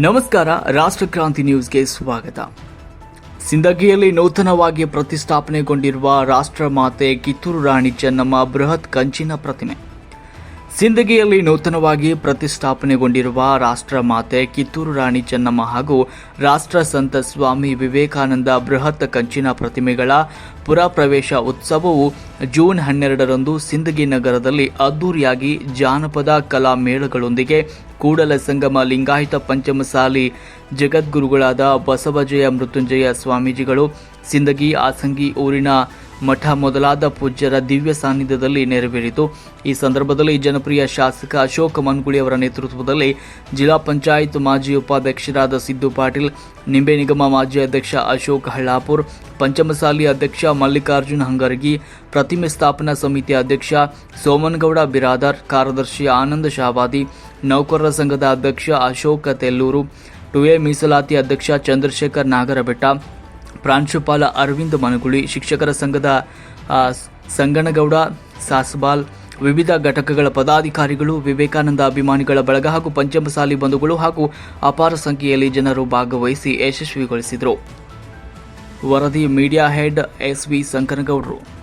ನಮಸ್ಕಾರ ರಾಷ್ಟ್ರಕ್ರಾಂತಿ ನ್ಯೂಸ್ಗೆ ಸ್ವಾಗತ. ಸಿಂದಗಿಯಲ್ಲಿ ನೂತನವಾಗಿ ಪ್ರತಿಷ್ಠಾಪನೆಗೊಂಡಿರುವ ರಾಷ್ಟ್ರಮಾತೆ ಕಿತ್ತೂರು ರಾಣಿ ಚೆನ್ನಮ್ಮ ಬೃಹತ್ ಕಂಚಿನ ಪ್ರತಿಮೆ. ಸಿಂದಗಿಯಲ್ಲಿ ನೂತನವಾಗಿ ಪ್ರತಿಷ್ಠಾಪನೆಗೊಂಡಿರುವ ರಾಷ್ಟ್ರ ಮಾತೆ ಕಿತ್ತೂರು ರಾಣಿ ಚೆನ್ನಮ್ಮ ಹಾಗೂ ರಾಷ್ಟ್ರ ಸಂತ ಸ್ವಾಮಿ ವಿವೇಕಾನಂದ ಬೃಹತ್ ಕಂಚಿನ ಪ್ರತಿಮೆಗಳ ಪುರಪ್ರವೇಶ ಉತ್ಸವವು ಜೂನ್ ಹನ್ನೆರಡರಂದು ಸಿಂದಗಿ ನಗರದಲ್ಲಿ ಅದ್ದೂರಿಯಾಗಿ ಜಾನಪದ ಕಲಾ ಮೇಳಗಳೊಂದಿಗೆ ಕೂಡಲ ಸಂಗಮ ಲಿಂಗಾಯತ ಪಂಚಮಸಾಲಿ ಜಗದ್ಗುರುಗಳಾದ ಬಸವಜಯ ಮೃತ್ಯುಂಜಯ ಸ್ವಾಮೀಜಿಗಳು, ಸಿಂದಗಿ ಆಸಂಗಿ ಊರಿನ ಮಠ ಮೊದಲಾದ ಪೂಜ್ಯರ ದಿವ್ಯ ಸಾನ್ನಿಧ್ಯದಲ್ಲಿ ನೆರವೇರಿತು. ಈ ಸಂದರ್ಭದಲ್ಲಿ ಜನಪ್ರಿಯ ಶಾಸಕ ಅಶೋಕ್ ಮನ್ಗುಳಿ ಅವರ ನೇತೃತ್ವದಲ್ಲಿ ಜಿಲ್ಲಾ ಪಂಚಾಯತ್ ಮಾಜಿ ಉಪಾಧ್ಯಕ್ಷರಾದ ಸಿದ್ದು ಪಾಟೀಲ್, ನಿಂಬೆ ನಿಗಮ ಮಾಜಿ ಅಧ್ಯಕ್ಷ ಅಶೋಕ್ ಹಳ್ಳಾಪುರ್, ಪಂಚಮಸಾಲಿ ಅಧ್ಯಕ್ಷ ಮಲ್ಲಿಕಾರ್ಜುನ್ ಹಂಗರ್ಗಿ, ಪ್ರತಿಮೆ ಸ್ಥಾಪನಾ ಸಮಿತಿ ಅಧ್ಯಕ್ಷ ಸೋಮನಗೌಡ ಬಿರಾದಾರ್, ಕಾರ್ಯದರ್ಶಿ ಆನಂದ ಶಹಾಬಾದಿ, ನೌಕರರ ಸಂಘದ ಅಧ್ಯಕ್ಷ ಅಶೋಕ ತೆಲ್ಲೂರು, ಟುವೆ ಮೀಸಲಾತಿ ಅಧ್ಯಕ್ಷ ಚಂದ್ರಶೇಖರ್ ನಾಗರಬೆಟ್ಟ ಪ್ರಾಂಶುಪಾಲ ಅರವಿಂದ್ ಮನಗುಳಿ, ಶಿಕ್ಷಕರ ಸಂಘದ ಸಂಗನಗೌಡ ಸಾಸ್ಬಾಲ್ ವಿವಿಧ ಘಟಕಗಳ ಪದಾಧಿಕಾರಿಗಳು, ವಿವೇಕಾನಂದ ಅಭಿಮಾನಿಗಳ ಬಳಗ ಹಾಗೂ ಪಂಚಮಸಾಲಿ ಬಂಧುಗಳು ಹಾಗೂ ಅಪಾರ ಸಂಖ್ಯೆಯಲ್ಲಿ ಜನರು ಭಾಗವಹಿಸಿ ಯಶಸ್ವಿಗೊಳಿಸಿದರು. ವರದಿ ಮೀಡಿಯಾ ಹೆಡ್ ಎಸ್ ವಿ ಸಂಕನಗೌಡರು.